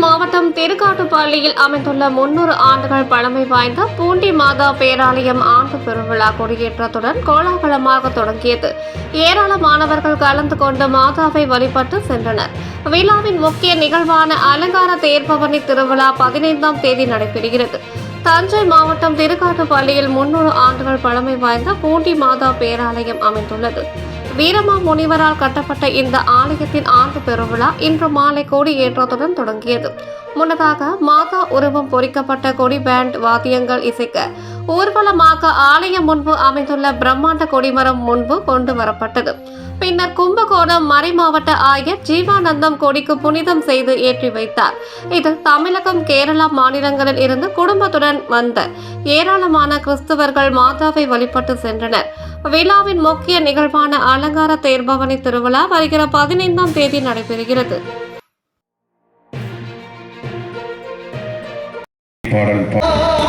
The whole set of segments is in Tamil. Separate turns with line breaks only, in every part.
மாவட்டம் திருக்காட்டுப்பள்ளியில் அமைந்துள்ள முன்னூறு ஆண்டுகள் பழமை வாய்ந்த பூண்டி மாதா பேராலயம் ஆண்டு பெருவிழா கொடியேற்றத்துடன் கோலாகலமாக தொடங்கியது. ஏராளமானவர்கள் கலந்து கொண்டு மாதாவை வழிபட்டு சென்றனர். விழாவின் முக்கிய நிகழ்வான அலங்கார தேர்பவனி திருவிழா பதினைந்தாம் தேதி நடைபெறுகிறது. தஞ்சை மாவட்டம் திருக்காட்டுப்பள்ளியில் முன்னூறு ஆண்டுகள் பழமை வாய்ந்த பூண்டி மாதா பேராலயம் அமைந்துள்ளது. வீரமா முனிவரால் கட்டப்பட்ட இந்த ஆலயத்தின் ஆண்டு பெருவிழா இன்று மாலை கொடி ஏற்றத்துடன் தொடங்கியது. முன்னதாக மாதா உருவம் பொறிக்கப்பட்ட கொடி பேண்ட் வாத்தியங்கள் இசைக்க ஊர்வலமாக ஆலயம் முன்பு அமைந்துள்ள பிரம்மாண்ட கொடிமரம் முன்பு கொண்டு வரப்பட்டது. பின்னர் கும்பகோணம் மறைமாவட்ட ஆயர் ஜீவானந்தம் கொடிக்கு புனிதம் செய்து ஏற்றி வைத்தார். இதில் தமிழகம் கேரளா மாநிலங்களில் இருந்து குடும்பத்துடன் வந்த ஏராளமான கிறிஸ்தவர்கள் மாதாவை வழிபட்டு சென்றனர். விழாவின் முக்கிய நிகழ்வான அலங்கார தேர்பவனி திருவிழா வருகிற பதினைந்தாம் தேதி நடைபெறுகிறது.
பாடல்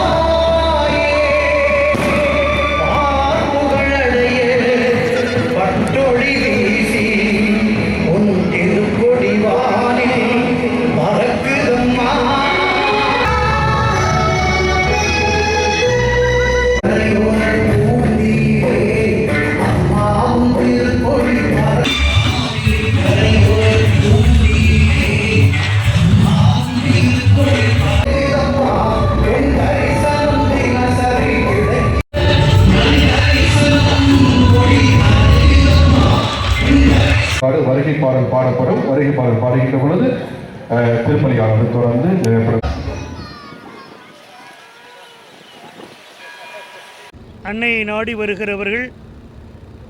பாடல் பாடப்படும். வருகை பாடல் பாடுகின்ற பொழுது திருப்பலியானது தொடர்ந்து
அன்னையை நாடி வருகிறவர்கள்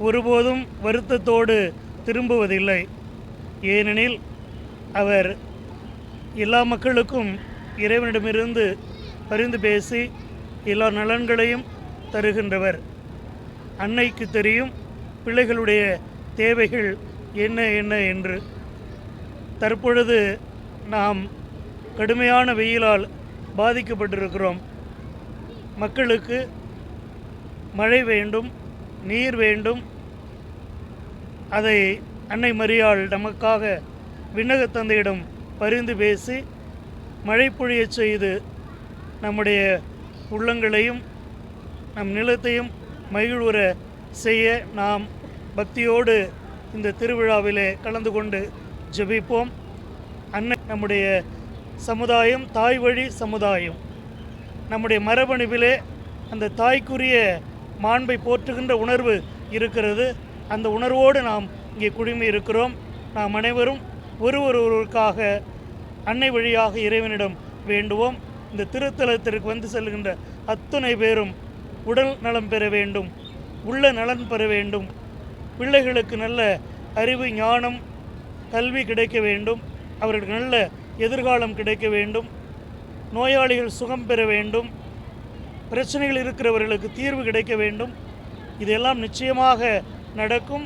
ஒருபோதும் வருத்தத்தோடு திரும்புவதில்லை. ஏனெனில் அவர் எல்லா மக்களுக்கும் இறைவனிடமிருந்து பரிந்து பேசி எல்லா நலன்களையும் தருகின்றவர். அன்னைக்கு தெரியும் பிள்ளைகளுடைய தேவைகள் என்ன என்ன என்று. தற்பொழுது நாம் கடுமையான வெயிலால் பாதிக்கப்பட்டிருக்கிறோம். மக்களுக்கு மழை வேண்டும் நீர் வேண்டும். அதை அன்னை மரியாள் நமக்காக விண்ணகத் தந்தையிடம் பரிந்து பேசி மழை பொழியச் செய்து நம்முடைய உள்ளங்களையும் நம் நிலத்தையும் மகிழ்வுற செய்ய நாம் பக்தியோடு இந்த திருவிழாவிலே கலந்து கொண்டு ஜெபிப்போம். அன்னை நம்முடைய சமுதாயம் தாய் வழி சமுதாயம். நம்முடைய மரபணுவிலே அந்த தாய்க்குரிய மாண்பை போற்றுகின்ற உணர்வு இருக்கிறது. அந்த உணர்வோடு நாம் இங்கே குழுமி இருக்கிறோம். நாம் அனைவரும் ஒருவர் ஒருவருக்காக அன்னை வழியாக இறைவனிடம் வேண்டுவோம். இந்த திருத்தலத்திற்கு வந்து செல்கின்ற அத்துணை பேரும் உடல் நலம் பெற வேண்டும் உள்ள நலன் பெற வேண்டும். பிள்ளைகளுக்கு நல்ல அறிவு ஞானம் கல்வி கிடைக்க வேண்டும். அவர்களுக்கு நல்ல எதிர்காலம் கிடைக்க வேண்டும். நோயாளிகள் சுகம் பெற வேண்டும். பிரச்சனைகள் இருக்கிறவர்களுக்கு தீர்வு கிடைக்க வேண்டும். இதெல்லாம் நிச்சயமாக நடக்கும்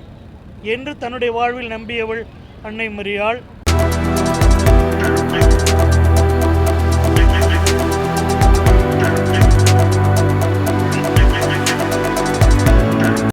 என்று தன்னுடைய வாழ்வில் நம்பியவள் அன்னை மரியாள்.